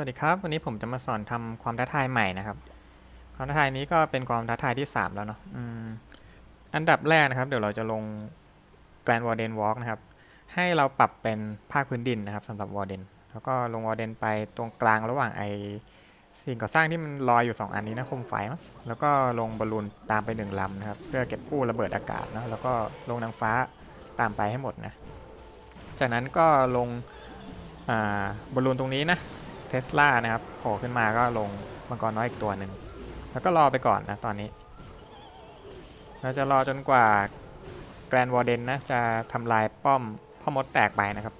วัสดีครับ วันนี้ผมจะมาสอนทำความท้าทายใหม่นะครับ ความท้าทายนี้ก็เป็นความท้าทายที่ 3 แล้วเนาะอ,อันดับแรกนะครับ เดี๋ยวเราจะลง Grand Warden Walk นะครับ ให้เราปรับเป็นภาคพื้นดินนะครับสำหรับ Warden แล้วก็ลง Warden ไปตรงกลางระหว่างไอสิ่งก่อสร้างที่มันลอยอยู่ 2 อันนี้นะคมไฟมแล้วก็ลงบอลลูนตามไปหนึ่งลำนะครับ เพื่อเก็บกู้ระเบิดอากาศนะแล้วก็ลงนางฟ้าตามไปให้หมดนะ จากนั้นก็ลงบอลลูนตรงนี้นะ เทสลานะครับโผล่ขึ้นมาก็ลงมังกรน้อยอีกตัวหนึ่ง แล้วก็รอไปก่อนนะตอนนี้ เราจะรอจนกว่าแกรนวอร์เดนนะจะทำลายป้อมพ่อมดแตกไปนะครับ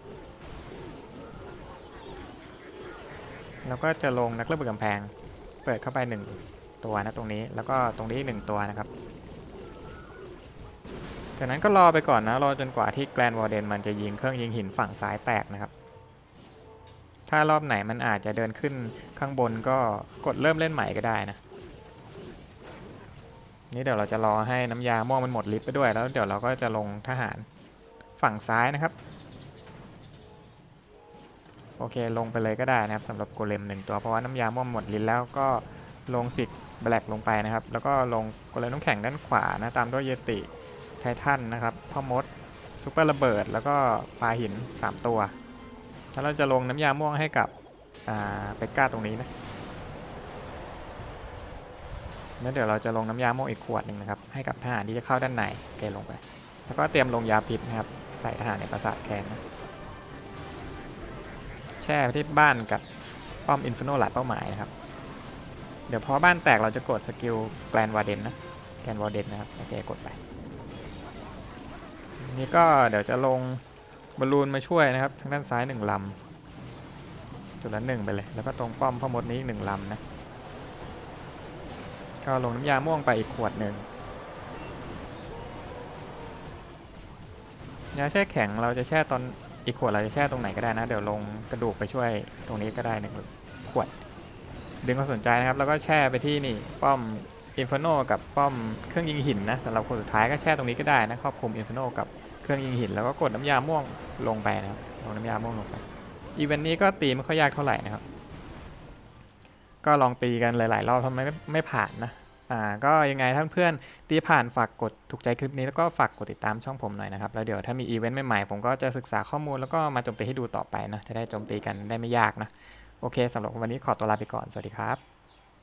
แล้วก็จะลงนักระเบิดกำแพง เปิดเข้าไปหนึ่งตัวนะตรงนี้ แล้วก็ตรงนี้หนึ่งตัวนะครับจากนั้นก็รอไปก่อนนะ รอจนกว่าที่แกรนวอร์เดนมันจะยิงเครื่องยิงหินฝั่งซ้ายแตกนะครับ ถ้ารอบไหนมันอาจจะเดินขึ้นข้างบนก็กดเริ่มเล่นใหม่ก็ได้นะ นี่เดี๋ยวเราจะรอให้น้ำยาม่วงมันหมดลิฟต์ไปด้วยแล้วเดี๋ยวเราก็จะลงทหารฝั่งซ้ายนะครับ โอเคลงไปเลยก็ได้นะครับสำหรับโกเลมหนึ่งตัวเพราะว่าน้ำยาม่วงหมดลิฟต์แล้วก็ลงสิกแบล็กลงไปนะครับ แล้วก็ลงโกเลมน้ำแข็งด้านขวานะตามด้วยเยติไททันนะครับพ่อมดซูเปอร์ระเบิด แล้วก็ปลาหิน 3 ตัว แล้วเราจะลงน้ำยาม่วงให้กับเปกก้าตรงนี้นะแล้วเดี๋ยวเราจะลงน้ำยาม่วงอีกขวดหนึ่งนะครับ ให้กับทหารที่จะเข้าด้านในเกลงไป แล้วก็เตรียมลงยาพิษนะครับ ใส่ทหารในปราสาทแคนนะ แช่ไปที่บ้านกับป้อมอินฟิโนหลายเป้าหมายนะครับ เดี๋ยวพอบ้านแตกเราจะกดสกิลแกลนวาเดนนะ แกลนวาเดนนะครับ โอเค กดไป นี่ก็เดี๋ยวจะลง บอลลูนมาช่วยนะครับ ทางด้านซ้ายหนึ่งลำจุดละหนึ่งไปเลย แล้วก็ตรงป้อมพ่อมดนี้อีกหนึ่งลำนะก็ลงน้ำยาม่วงไปอีกขวดหนึ่งยาแช่แข็งเราจะแช่ตอนอีกขวดเราจะแช่ตรงไหนก็ได้นะ เดี๋ยวลงกระดูกไปช่วยตรงนี้ก็ได้หนึ่งขวด ดึงความสนใจนะครับ แล้วก็แช่ไปที่นี่ป้อมอินฟโนกับป้อมเครื่องยิงหินนะสำหรับคนสุดท้ายก็แช่ตรงนี้ก็ได้นะครอบคลุมอินฟโนกับ เครื่องยิงหินแล้วก็กดน้ำยาม่วงลงไปนะครับลงน้ำยาม่วงลงไปอีเวนต์นี้ก็ตีไม่ค่อยยากเท่าไหร่นะครับ ก็ลองตีกันหลาย ๆ รอบทำไมไม่ไม่ผ่านนะอ่าก็ยังไงท่านเพื่อนตีผ่านฝากกดถูกใจคลิปนี้แล้วก็ฝากกดติดตามช่องผมหน่อยนะครับ แล้วเดี๋ยวถ้ามีอีเวนต์ใหม่ๆ ผมก็จะศึกษาข้อมูลแล้วก็มาโจมตีให้ดูต่อไปนะ จะได้โจมตีกันได้ไม่ยากนะ โอเคสำหรับวันนี้ขอตัวลาไปก่อน สวัสดีครับ